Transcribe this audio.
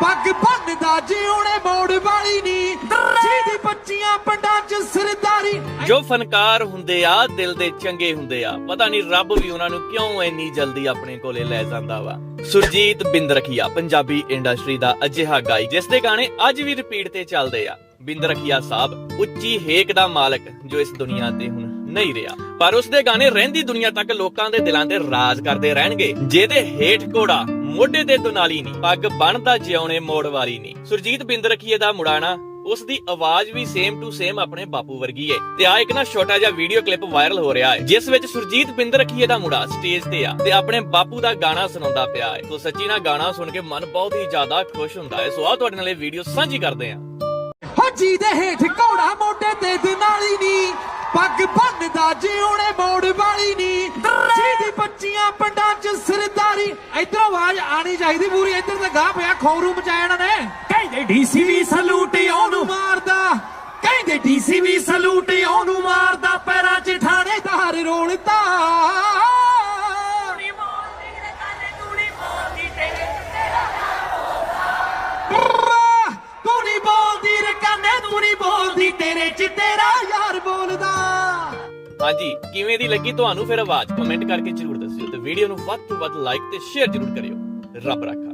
ਪੱਗ ਬੰਨਦਾ ਜਿਉਣੇ ਮੋੜ ਵਾਲੀ ਨੀ। ਜਿਹਦੀ ਬੱਚੀਆਂ ਪਿੰਡਾਂ 'ਚ ਸਰਦਾਰੀ। ਜੋ ਫਨਕਾਰ ਹੁੰਦੇ ਆ, ਦਿਲ ਦੇ ਚੰਗੇ ਹੁੰਦੇ ਆ। ਪਤਾ ਨਹੀਂ ਰੱਬ ਵੀ ਉਹਨਾਂ ਨੂੰ ਕਿਉਂ ਇੰਨੀ ਜਲਦੀ ਆਪਣੇ ਕੋਲੇ ਲੈ ਜਾਂਦਾ ਵਾ। ਸੁਰਜੀਤ ਬਿੰਦਰਖੀਆ, ਪੰਜਾਬੀ ਇੰਡਸਟਰੀ ਦਾ ਅਜਿਹਾ ਗਾਇਕ ਜਿਸ ਦੇ ਗਾਣੇ ਅੱਜ ਵੀ ਰਿਪੀਟ ਤੇ ਚੱਲਦੇ ਆ। ਬਿੰਦਰਖੀਆ ਸਾਹਿਬ, ਉੱਚੀ ਹੇਕ ਦਾ ਮਾਲਕ, ਜੋ ਇਸ ਦੁਨੀਆ ਤੇ ਹੁਣ ਨਹੀਂ ਰਿਹਾ। ਪਰ ਉਸ ਦੇ ਗਾਣੇ ਰਹਿੰਦੀ ਦੁਨੀਆ ਤੱਕ ਲੋਕਾਂ ਦੇ ਦਿਲਾਂ ਤੇ ਰਾਜ ਕਰਦੇ ਰਹਿਣਗੇ। ਜਿਹਦੇ ਹੇਠ ਘੋੜਾ ਮੋਢੇ ਤੇ ਦੁਨਾਲੀ ਨਹੀਂ ਪੱਗ ਬਣਦਾ ਜਿਉਣੇ ਮੋੜ ਵਾਲੀ ਨਹੀਂ। ਸੁਰਜੀਤ ਬਿੰਦਰਖੀਏ ਦਾ ਮੁੜਾਣਾ ਉਸ ਦੀ ਆਵਾਜ਼ ਵੀ ਸੇਮ ਟੂ ਸੇਮ ਆਪਣੇ ਬਾਪੂ ਵਰਗੀ ਹੈ ਤੇ ਆ ਇੱਕ ਨਾ ਛੋਟਾ ਜਿਹਾ ਵੀਡੀਓ ਕਲਿੱਪ ਵਾਇਰਲ ਹੋ ਰਿਹਾ ਹੈ ਜਿਸ ਵਿੱਚ ਸੁਰਜੀਤ ਬਿੰਦਰਖੀਏ ਦਾ ਮੁੰਡਾ ਸਟੇਜ ਤੇ ਆ ਤੇ ਆਪਣੇ ਬਾਪੂ ਦਾ ਗਾਣਾ ਸੁਣਾਉਂਦਾ ਪਿਆ ਹੈ ਸੋ ਸੱਚੀ ਨਾ ਗਾਣਾ ਸੁਣ ਕੇ ਮਨ ਬਹੁਤ ਹੀ ਜ਼ਿਆਦਾ ਖੁਸ਼ ਹੁੰਦਾ ਹੈ ਸੋ ਆ ਤੁਹਾਡੇ ਨਾਲ ਇਹ ਵੀਡੀਓ ਸਾਂਝੀ ਕਰਦੇ ਹਾਂ ਹੋ ਜਿਹਦੇ ਹੇਠ ਘੋੜਾ ਮੋਢੇ ਤੇ ਦਿਨਾਲੀ ਨੀ ਪੱਗ ਬੰਨਦਾ ਜਿਉਣੇ ਮੋੜ ਵਾਲੀ ਨੀ ਜਿਹਦੀ ਬੱਚੀਆਂ ਪਿੰਡਾਂ ਇਧਰੋਂ ਆਵਾਜ਼ ਆਣੀ ਚਾਹੀਦੀ ਪੂਰੀ ਇੱਧਰ ਤਾਂ ਗਾਹ ਪਿਆ ਖੌਰੂ ਮਚਾਇਆ ਇਹਨਾਂ ਨੇ। ਕਹਿੰਦੇ ਡੀਸੀ ਵੀ ਸਲੂਟ ਉਹਨੂੰ ਮਾਰਦਾ ਕਹਿੰਦੇ ਡੀਸੀ ਵੀ ਸਲੂਟ ਉਹਨੂੰ ਮਾਰਦਾ ਪੈਰਾਂ 'ਚ ਥਾਣੇਦਾਰ ਬੁర్రా, ਤੂੰ ਨਹੀਂ ਬੋਲਦੀ ਰਕਾਨੇ ਤੂੰ ਨਹੀਂ ਬੋਲਦੀ ਤੇਰੇ 'ਚ ਤੇਰਾ ਹਾਂਜੀ, ਕਿਵੇਂ ਦੀ ਲੱਗੀ ਤੁਹਾਨੂੰ ਫਿਰ ਆਵਾਜ਼? ਕਮੈਂਟ ਕਰਕੇ ਜਰੂਰ ਦੱਸਿਓ ਤੇ ਵੀਡੀਓ ਨੂੰ ਵੱਧ ਤੋਂ ਵੱਧ ਲਾਈਕ ਤੇ ਸ਼ੇਅਰ ਜਰੂਰ ਕਰਿਓ। ਰੱਬ ਰੱਖਾ।